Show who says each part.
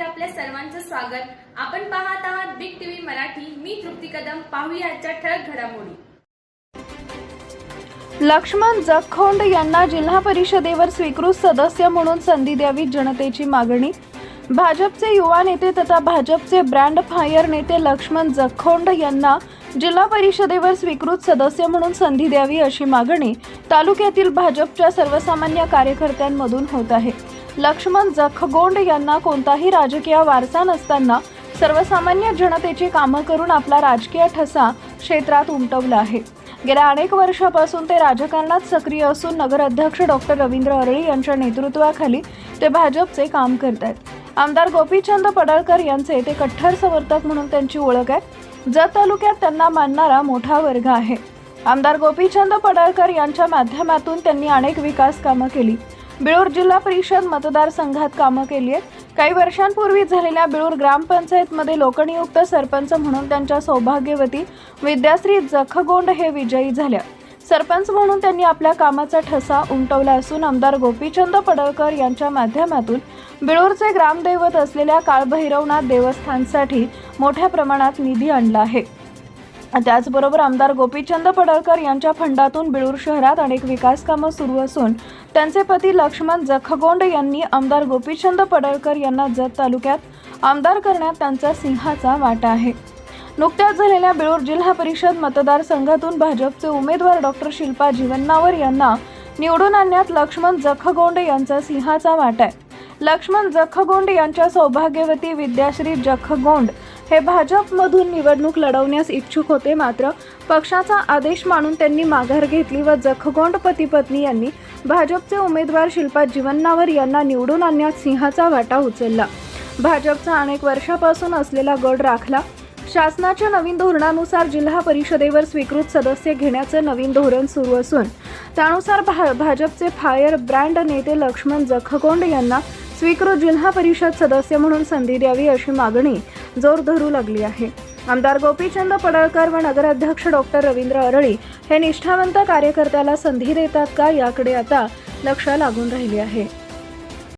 Speaker 1: मध्ये आपल्या सर्वांचं स्वागत. आपण पाहत आहात बिग टीव्ही मराठी. मी तृप्ती कदम. पाहूया आजच्या ठळक घडामोडी.
Speaker 2: लक्ष्मण जखोंड यांना जिल्हा परिषदेवर स्वीकृत सदस्य म्हणून संधी द्यावी जनतेची मागणी. भाजपचे युवा नेते तथा भाजपचे ब्रँड फायर नेते लक्ष्मण जखोंड यांना जिल्हा परिषदेवर स्वीकृत सदस्य म्हणून संधी द्यावी अशी मागणी तालुक्यातील भाजपच्या सर्वसामान्य कार्यकर्त्यांमधून होत आहे. लक्ष्मण जखगोंड यांना कोणताही राजकीय वारसा नसताना सर्वसामान्य जनतेची कामं करून आपला राजकीय ठसा क्षेत्रात उमटवला आहे. गेल्या अनेक वर्षापासून ते राजकारणात सक्रिय असून नगराध्यक्ष डॉक्टर रवींद्र अरळी यांच्या नेतृत्वाखाली ते भाजपचे काम करत आहेत. आमदार गोपीचंद पडळकर यांचे ते कट्टर समर्थक म्हणून त्यांची ओळख आहे. जत तालुक्यात त्यांना मानणारा मोठा वर्ग आहे. आमदार गोपीचंद पडळकर यांच्या माध्यमातून त्यांनी अनेक विकास कामं केली. बिळूर जिल्हा परिषद मतदारसंघात कामं केली आहेत. काही वर्षांपूर्वी झालेल्या बिळूर ग्रामपंचायतमध्ये लोकनियुक्त सरपंच म्हणून त्यांच्या सौभाग्यवती विद्याश्री जखगोंड हे विजयी झाल्या. सरपंच म्हणून त्यांनी आपल्या कामाचा ठसा उमटवला असून आमदार गोपीचंद पडळकर यांच्या माध्यमातून बिळूरचे ग्रामदैवत असलेल्या काळभैरवनाथ देवस्थानसाठी मोठ्या प्रमाणात निधी आणला आहे. त्याचबरोबर आमदार गोपीचंद पडळकर यांच्या फंडातून बिळूर शहरात अनेक विकास कामं सुरू असून त्यांचे पती लक्ष्मण जखगोंड यांनी आमदार गोपीचंद पडळकर यांना जत तालुक्यात आमदार करण्यात त्यांचा सिंहाचा वाटा आहे. नुकत्याच झालेल्या बिळूर जिल्हा परिषद मतदारसंघातून भाजपचे उमेदवार डॉक्टर शिल्पा जीवन्नावर यांना निवडून आणण्यात लक्ष्मण जखगोंड यांचा सिंहाचा वाटा आहे. लक्ष्मण जखगोंड यांच्या सौभाग्यवती विद्याश्री जखगोंड हे भाजपमधून निवडणूक लढवण्यास इच्छुक होते मात्र पक्षाचा आदेश मानून त्यांनी माघार घेतली व जखगोंड पती पत्नी यांनी भाजपचे उमेदवार शिल्पा जीवन्नावर यांना निवडून आणण्यात सिंहाचा वाटा उचलला. भाजपचा अनेक वर्षापासून असलेला गड राखला. शासनाच्या नवीन धोरणानुसार जिल्हा परिषदेवर स्वीकृत सदस्य घेण्याचं नवीन धोरण सुरू असून त्यानुसार भा भाजपचे फायर ब्रँड नेते लक्ष्मण जखगोंड यांना स्वीकृत जिल्हा परिषद सदस्य म्हणून संधी द्यावी अशी मागणी जोर धरू लागली आहे. आमदार गोपीचंद पडळकर व नगराध्यक्ष डॉक्टर रवींद्र अरळी हे निष्ठावंत कार्यकर्त्याला संधी देतात का याकडे आता लक्ष लागून राहिले आहे.